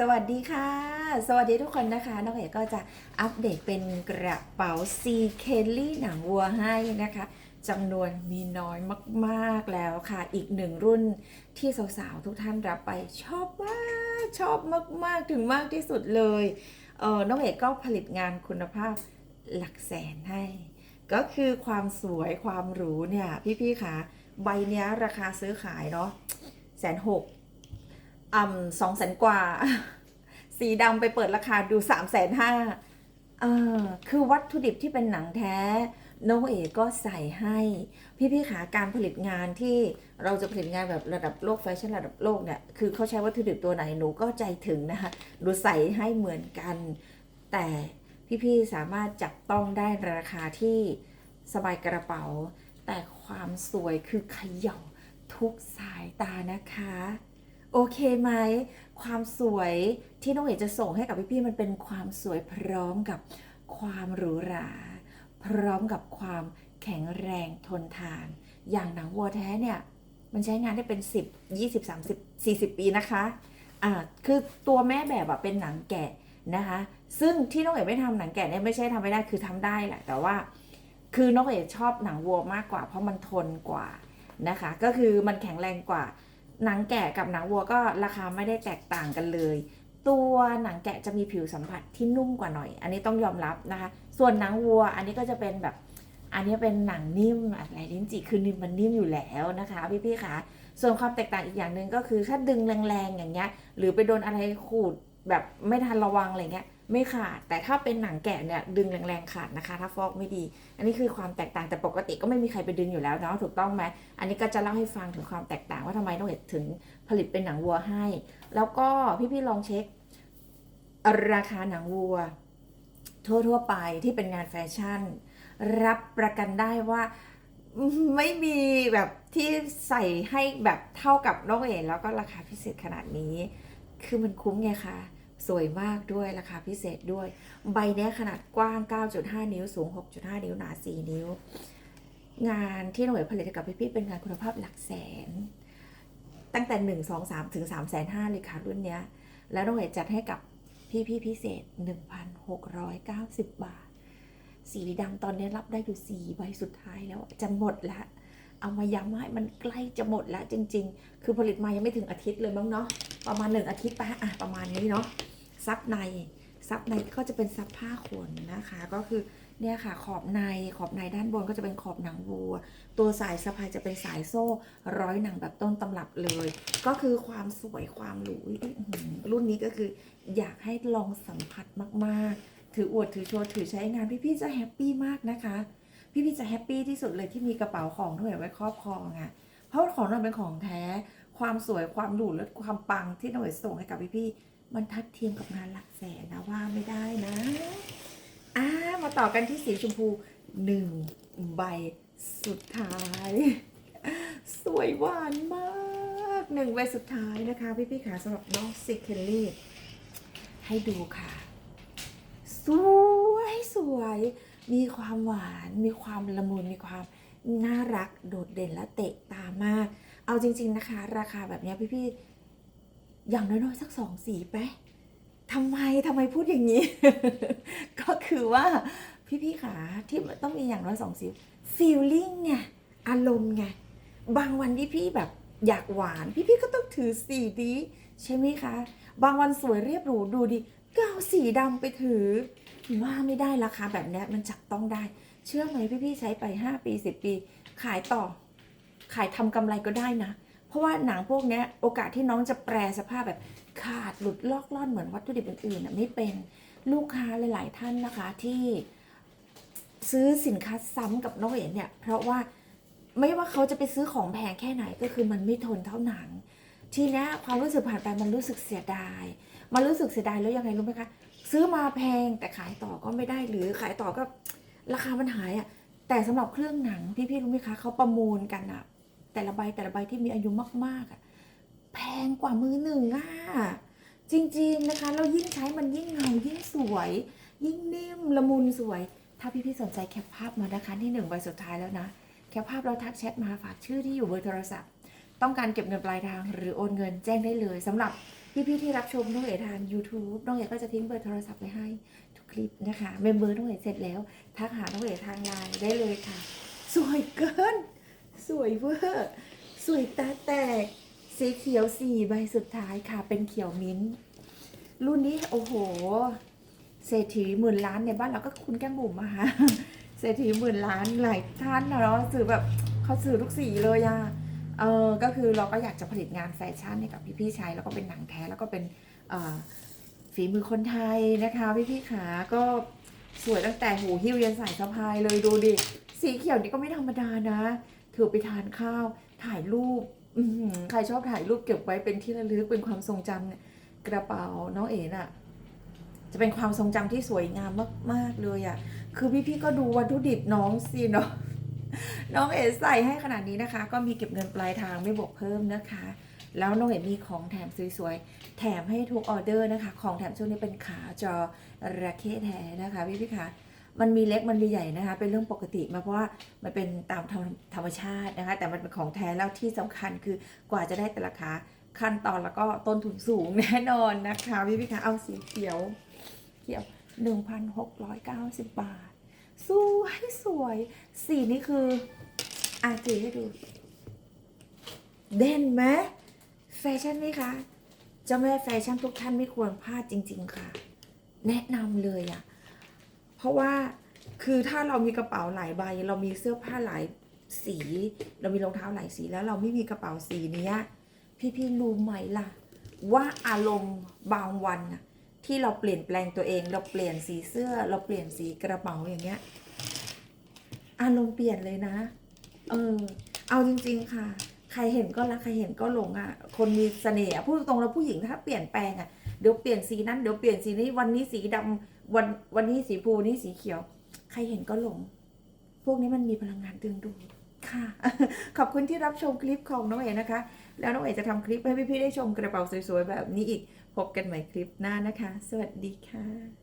สวัสดีค่ะ สวัสดีทุกคนนะคะน้องเอกก็จะอัปเดตเป็นกระเป๋าซีเคลลี่หนังวัวให้นะคะจำนวนมีน้อยมากๆแล้วค่ะ อีกหนึ่งรุ่นที่สาวๆทุกท่านรับไปชอบมากชอบมากๆถึงมากที่สุดเลยเออน้องเอกก็ผลิตงานคุณภาพหลักแสนให้ ก็คือความสวยความหรูเนี่ยพี่ๆค่ะใบเนี้ยราคาซื้อขายเนาะแสนหก อ่ำสองแสนกว่า สีดำไปเปิดราคาดูสามแสนห้าเออคือวัตถุดิบที่เป็นหนังแท้น้องเอกก็ใส่ให้ พี่ๆขาการผลิตงานที่เราจะผลิตงานแบบระดับโลกแฟชั่นระดับโลกเนี่ยคือเขาใช้วัตถุดิบตัวไหนหนูก็ใจถึงนะคะหนูใส่ให้เหมือนกัน แต่พี่ๆสามารถจับต้องได้ราคาที่สบายกระเป๋า แต่ความสวยคือเขย่าทุกสายตานะคะ โอเคไหมความสวยที่น้องเอกจะส่งให้กับพี่ๆมันเป็นความสวยพร้อมกับความหรูหรา พร้อมกับความแข็งแรงทนทาน อย่างหนังวัวแท้เนี่ยมันใช้งานได้เป็น 10 20 30 40 ปีนะคะ อ่า คือตัวแม่แบบอะเป็นหนังแกะนะคะ ซึ่งที่น้องเอกไม่ทำหนังแกะเนี่ยไม่ใช่ทำไม่ได้คือทำได้แหละ แต่ว่า คือน้องเอกชอบหนังวัวมากกว่า เพราะมันทนกว่านะคะ ก็คือมันแข็งแรงกว่า หนังแกะกับหนังวัวก็ราคาไม่ได้แตกต่างกันเลย ตัวหนังแกะจะมีผิวสัมผัสที่นุ่มกว่าหน่อย อันนี้ต้องยอมรับนะคะ ส่วนหนังวัวอันนี้ก็จะเป็นแบบ อันนี้เป็นหนังนิ่มอะไรลิ้นจี่คือนิ่มมันนิ่มอยู่แล้วนะคะพี่ๆคะส่วนความแตกต่างอีกอย่างหนึ่งก็คือถ้าดึงแรงๆอย่างเงี้ย หรือไปโดนอะไรขูดแบบไม่ทันระวังอะไรเงี้ย ไม่ขาด แต่ถ้าเป็นหนังแกะเนี่ยดึงแรงๆขาดนะคะ ถ้าฟอกไม่ดี อันนี้คือความแตกต่างแต่ปกติก็ไม่มีใครไปดึงอยู่แล้วเนาะถูกต้องไหมอันนี้ก็จะเล่าให้ฟังถึงความแตกต่างว่าทำไมน้องเอกถึงผลิตเป็นหนังวัวให้ แล้วก็พี่ๆลองเช็ค ราคาหนังวัว ทั่วๆไปที่เป็นงานแฟชั่น รับประกันได้ว่าไม่มีแบบที่ใส่ให้แบบเท่ากับน้องเอกแล้วก็ราคาพิเศษขนาดนี้ คือมันคุ้มไงคะ สวยมากด้วยราคาพิเศษด้วย ใบนี้ขนาดกว้าง 9.5 นิ้ว สูง 6.5 นิ้ว หนา 4 นิ้ว งานที่หน่วยผลิตให้กับพี่ๆเป็นงานคุณภาพหลักแสน ตั้งแต่ 1 2 3 ถึง 3 5 0 0 0เลยค่ะรุ่นนี้ แล้วหน่วยจัดให้กับพี่ๆพิเศษ 1,690 บาท สีดำตอนนี้รับได้อยู่ 4 ใบสุดท้ายแล้วจะหมดละเอามาย้ำให้มันใกล้จะหมดแล้วจริง ๆ คือผลิตมายังไม่ถึงอาทิตย์เลยมั้งเนาะประมาณหนึ่งอาทิตย์ปะอะประมาณนี้เนาะ ซับในซับในก็จะเป็นซับผ้าขนนะคะ ก็คือเนี่ยค่ะขอบในขอบในด้านบนก็จะเป็นขอบหนังวัว ตัวสายสะพายจะเป็นสายโซ่ร้อยหนังแบบต้นตำรับเลย ก็คือความสวยความหรูรุ่นนี้ก็คืออยากให้ลองสัมผัสมาก ๆ ถืออวดถือโชว์ถือใช้งานพี่ๆจะแฮปปี้มากนะคะ พี่ๆจะแฮปปี้ที่สุดเลยที่มีกระเป๋าของที่เหไว้ครอบครองอะ่ะเพราะของเราเป็นของแท้ ความสวยความหรูและความปังที่หน่วยส่งให้กับพี่ๆ มันทัดเทียมกับงานหลักแสนนะว่าไม่ได้นะอ่ามาต่อกันที่สีชมพูหนึ่งใบสุดท้าย สวยหวานมากหนึ่งใบสุดท้ายนะคะ พี่ๆขาสำหรับน้องซิเคลลี่ให้ดูค่ะ สวยสวย มีความหวาน มีความละมุน มีความน่ารักโดดเด่นและเตะตามาก เอาจริง ๆนะคะ ราคาแบบเนี้ยพี่ๆ อย่างน้อยๆสักสองสีไปะทำไมทำไมพูดอย่างนี้ ก็คือว่าพี่ๆขาที่ต้องมีอย่างน้อยสองสี feeling ไงอารมณ์ไงบางวันที่พี่แบบอยากหวาน พี่ๆก็ต้องถือสีนี้ใช่ไหมคะ บางวันสวยเรียบหรูดูดีก็เอาสีดำไปถือ ว่าไม่ได้ราคาแบบนี้มันจับต้องได้ เชื่อไหมพี่ๆใช้ไป 5 ปี 10 ปี ขายต่อ ขายทำกำไรก็ได้นะ ราะว่าหนังพวกนี้โอกาสที่น้องจะแปรสภาพแบบขาดหลุดลอกล่อนเหมือนวัตถุดิบอื่นๆน่ะไม่เป็นลูกค้าหลาย ๆ ท่านนะคะที่ซื้อสินค้าซ้ำกับน้องเอ๋เนี่ย เพราะว่าไม่ว่าเขาจะไปซื้อของแพงแค่ไหนก็คือมันไม่ทนเท่าหนัง ทีนี้ความรู้สึกผ่านไปมันรู้สึกเสียดาย มันรู้สึกเสียดายแล้วยังไงรู้ไหมคะซื้อมาแพงแต่ขายต่อก็ไม่ได้หรือขายต่อก็ราคามันหายอะ่ะแต่สำหรับเครื่องหนังพี่ๆรู้ไหมคะเขาประมูลกันอะ แต่ละใบแต่ละใบที่มีอายุมากๆอะแพงกว่ามือหนึ่งอะจริงๆนะคะแล้วยิ่งใช้มันยิ่งเงายิ่งสวย ยิ่งนิ่มละมุนสวย ถ้าพี่ๆสนใจแคปภาพมานะคะที่หนึ่งใบสุดท้ายแล้วนะแคปภาพเราทักแชทมาฝากชื่อที่อยู่เบอร์โทรศัพท์ ต้องการเก็บเงินปลายทางหรือโอนเงินแจ้งได้เลยสำหรับพี่ๆที่รับชมน้องเอ๋ทาง YouTube น้องเอ๋ก็จะทิ้งเบอร์โทรศัพท์ไว้ให้ทุกคลิปนะคะเมมเบอร์น้องเอ๋เสร็จแล้วทักหาน้องเอ๋ทางไลน์ได้เลยค่ะ สวยเกิน สวยเวอร์ สวยตาแตก สีเขียวสี่ใบสุดท้ายค่ะ เป็นเขียวมิ้นท์รุ่นนี้โอ้โห เศรษฐีหมื่นล้านในบ้านเราก็คุณแก้มบุ๋มอะค่ะเศรษฐีหมื่นล้านหลายท่านเนาะซื้อแบบเขาซื้อทุกสีเลยอะเออก็คือเราก็อยากจะผลิตงานแฟชั่นให้กับพี่ๆใช้แล้วก็เป็นหนังแท้แล้วก็เป็นฝีมือคนไทยนะคะพี่ๆขาก็สวยตั้งแต่หูหิ้วยันสายสะพายเลยดูดิ สีเขียวนี่ก็ไม่ธรรมดานะ ถือไปทานข้าว ถ่ายรูปใครชอบถ่ายรูปเก็บไว้เป็นที่ระลึกเป็นความทรงจำเนี่ยกระเป๋าน้องเอ๋น่ะ จะเป็นความทรงจำที่สวยงามมาก ๆ เลยอะ่ะ คือพี่ๆก็ดูวัตถุดิบน้องสิเนาะน้องเอ๋ใส่ให้ขนาดนี้นะคะ ก็มีเก็บเงินปลายทางไม่บวกเพิ่มนะคะ แล้วน้องเอ๋มีของแถมสวยๆแถมให้ทุกออเดอร์นะคะ ของแถมช่วงนี้เป็นขาจอระเข้แท้นะคะพี่ๆคะ มันมีเล็กมันมีใหญ่นะคะ เป็นเรื่องปกติมาเพราะว่ามันเป็นตามธรรมธรมชาตินะคะ แต่มันเป็นของแท้แล้วที่สำคัญคือกว่าจะได้แต่ละขาขั้นตอนแล้วก็ต้นทุนสูงแน่นอนนะคะ พี่ๆคะเอาสีเขียวเขียว 1,690 บาท สวยสวย สีนี้คืออาจีให้ดู เด่นไหมแฟชั่นไหมคะเจ้าแม่แฟชั่นทุกท่านไม่ควรพลาดจริง ๆ ค่ะ แนะนำเลยอะ่ะ ราะว่าคือถ้าเรามีกระเป๋าหลายใบ เรามีเสื้อผ้าหลายสี เรามีรองเท้าหลายสีแล้วเราไม่มีกระเป๋าสีนี้พี่ๆรู้ไหมล่ะ ว่าอารมณ์บางวันน่ะที่เราเปลี่ยนแปลงตัวเอง เราเปลี่ยนสีเสื้อ เราเปลี่ยนสีกระเป๋าอย่างเงี้ย อารมณ์เปลี่ยนเลยนะ เออ เอาจริง ๆ ค่ะ ใครเห็นก็รักใครเห็นก็หลงอะ คนมีเสน่ห์พูดตรงๆแล้วผู้หญิงถ้าเปลี่ยนแปลงอะเดี๋ยวเปลี่ยนสีนั้นเดี๋ยวเปลี่ยนสีนี้วันนี้สีดำ วันวันนี้สีภูนี่สีเขียว ใครเห็นก็หลง พวกนี้มันมีพลังงานดึงดูดค่ะ ขอบคุณที่รับชมคลิปของน้องเอ๋นะคะ แล้วน้องเอ๋จะทำคลิปให้พี่ๆได้ชมกระเป๋าสวยๆแบบนี้อีก พบกันใหม่คลิปหน้านะคะ สวัสดีค่ะ